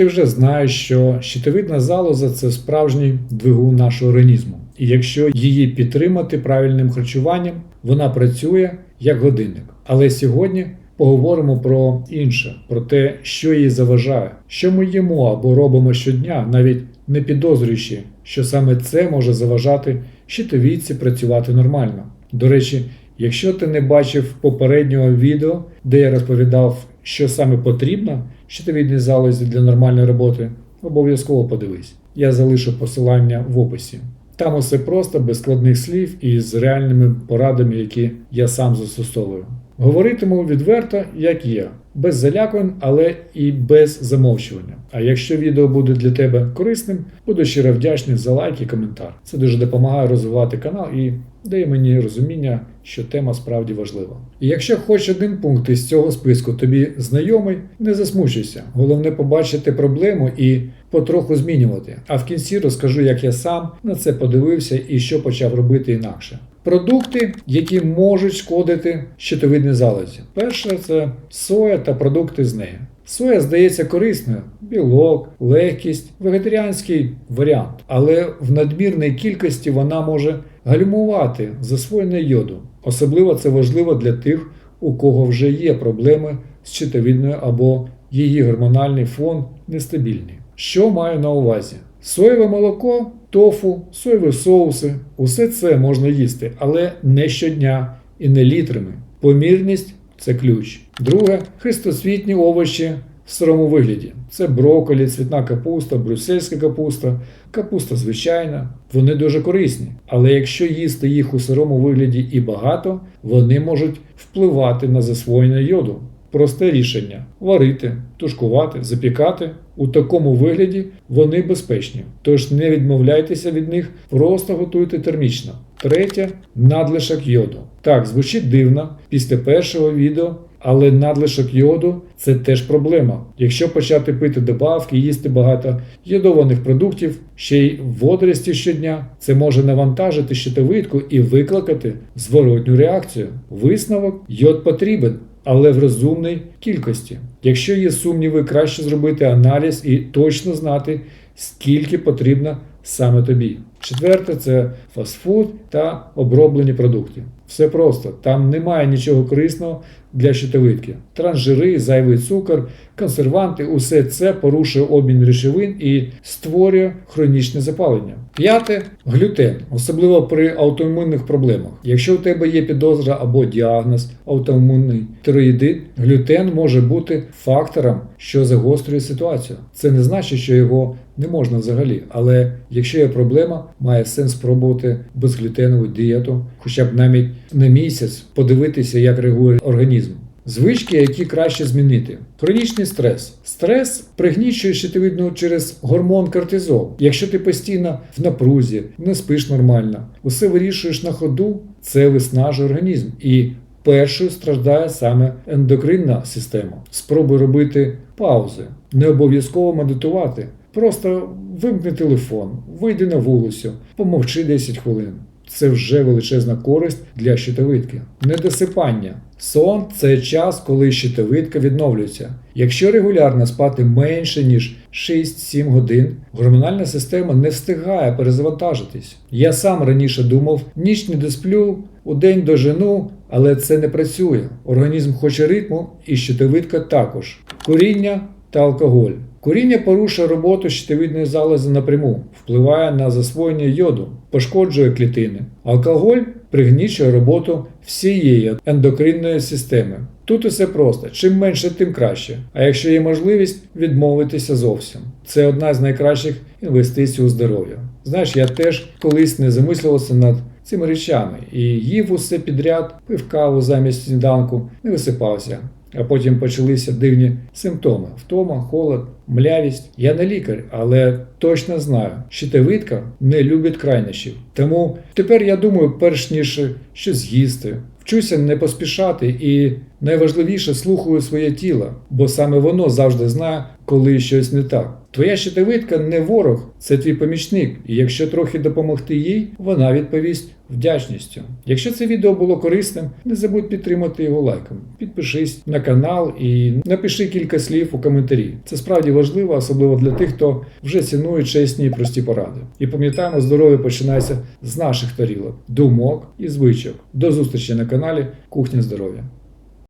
ти вже знаєш, що щитовидна залоза це справжній двигун нашого організму. І якщо її підтримати правильним харчуванням, вона працює як годинник. Але сьогодні поговоримо про інше, про те, що їй заважає, що ми їмо або робимо щодня, навіть не підозрюючи, що саме це може заважати щитовідці працювати нормально. До речі, якщо ти не бачив попереднього відео, де я розповідав, що саме потрібно щитовідній залозі для нормальної роботи, обов'язково подивись. Я залишу посилання в описі. Там усе просто, без складних слів і з реальними порадами, які я сам застосовую. Говоритиму відверто, як є, без залякувань, але і без замовчування. А якщо відео буде для тебе корисним, буду щиро вдячний за лайк і коментар. Це дуже допомагає розвивати канал і дає мені розуміння, що тема справді важлива. І якщо хоч один пункт із цього списку тобі знайомий, не засмучуйся. Головне побачити проблему і потроху змінювати. А в кінці розкажу, як я сам на це подивився і що почав робити інакше. Продукти, які можуть шкодити щитовидній залозі. Перше це соя та продукти з неї. Соя здається корисною: білок, легкість, вегетаріанський варіант, але в надмірній кількості вона може гальмувати засвоєння йоду. Особливо це важливо для тих, у кого вже є проблеми з щитовидною або її гормональний фон нестабільний. Що маю на увазі? Соєве молоко, тофу, соєві соуси усе це можна їсти, але не щодня і не літрами. Помірність це ключ. Друге хрестосвітні овочі сирому вигляді. Це брокколі, цвітна капуста, брюссельська капуста, капуста звичайна. Вони дуже корисні. Але якщо їсти їх у сирому вигляді і багато, вони можуть впливати на засвоєння йоду. Просте рішення варити, тушкувати, запікати. У такому вигляді вони безпечні. Тож не відмовляйтеся від них, просто готуйте термічно. Третє надлишок йоду. Так, звучить дивно після першого відео, але надлишок йоду це теж проблема. Якщо почати пити добавки, їсти багато йодованих продуктів, ще й водорості щодня, це може навантажити щитовидку і викликати зворотню реакцію. Висновок йод потрібен але в розумній кількості. Якщо є сумніви, краще зробити аналіз і точно знати, скільки потрібно саме тобі. Четверте це фастфуд та оброблені продукти. Все просто, там немає нічого корисного для щитовидки. Трансжири, зайвий цукор, консерванти усе це порушує обмін речовин і створює хронічне запалення. П'яте глютен, особливо при аутоімунних проблемах. Якщо у тебе є підозра або діагноз аутоімунний тироїдит, глютен може бути фактором, що загострює ситуацію. Це не значить, що його не можна взагалі, але якщо є проблема, має сенс спробувати безглютенову дієту, хоча б навіть на місяць подивитися, як реагує організм. Звички, які краще змінити. Хронічний стрес. Стрес пригнічує щитовидну через гормон кортизол. Якщо ти постійно в напрузі, не спиш нормально, усе вирішуєш на ходу, це виснажує організм. І першою страждає саме ендокринна система. Спробуй робити паузи, не обов'язково медитувати. Просто вимкни телефон, вийди на вулицю, помовчи 10 хвилин. Це вже величезна користь для щитовидки. Недосипання. Сон це час, коли щитовидка відновлюється. Якщо регулярно спати менше ніж 6-7 годин, гормональна система не встигає перезавантажитись. Я сам раніше думав, ніч не досплю, у день дожену, але це не працює. Організм хоче ритму і щитовидка також. Куріння та алкоголь. Куріння порушує роботу щитовидної залози напряму, впливає на засвоєння йоду, пошкоджує клітини. Алкоголь пригнічує роботу всієї ендокринної системи. Тут усе просто: чим менше, тим краще. А якщо є можливість, відмовитися зовсім. Це одна з найкращих інвестицій у здоров'я. Знаєш, я теж колись не замислювався над цими речами і їв усе підряд, пив каву замість сніданку, не висипався. А потім почалися дивні симптоми: втома, холод, млявість. Я не лікар, але точно знаю, щитовидка не любить крайнощів. Тому тепер я думаю, перш ніж щось з'їсти, вчуся не поспішати і Найважливіше слухаю своє тіло, бо саме воно завжди знає, коли щось не так. Твоя щитовидка не ворог, це твій помічник, і якщо трохи допомогти їй, вона відповість вдячністю. Якщо це відео було корисним, не забудь підтримати його лайком. Підпишись на канал і напиши кілька слів у коментарі. Це справді важливо, особливо для тих, хто вже цінує чесні і прості поради. І пам'ятаємо, здоров'я починається з наших тарілок, думок і звичок. До зустрічі на каналі Кухня Здоров'я.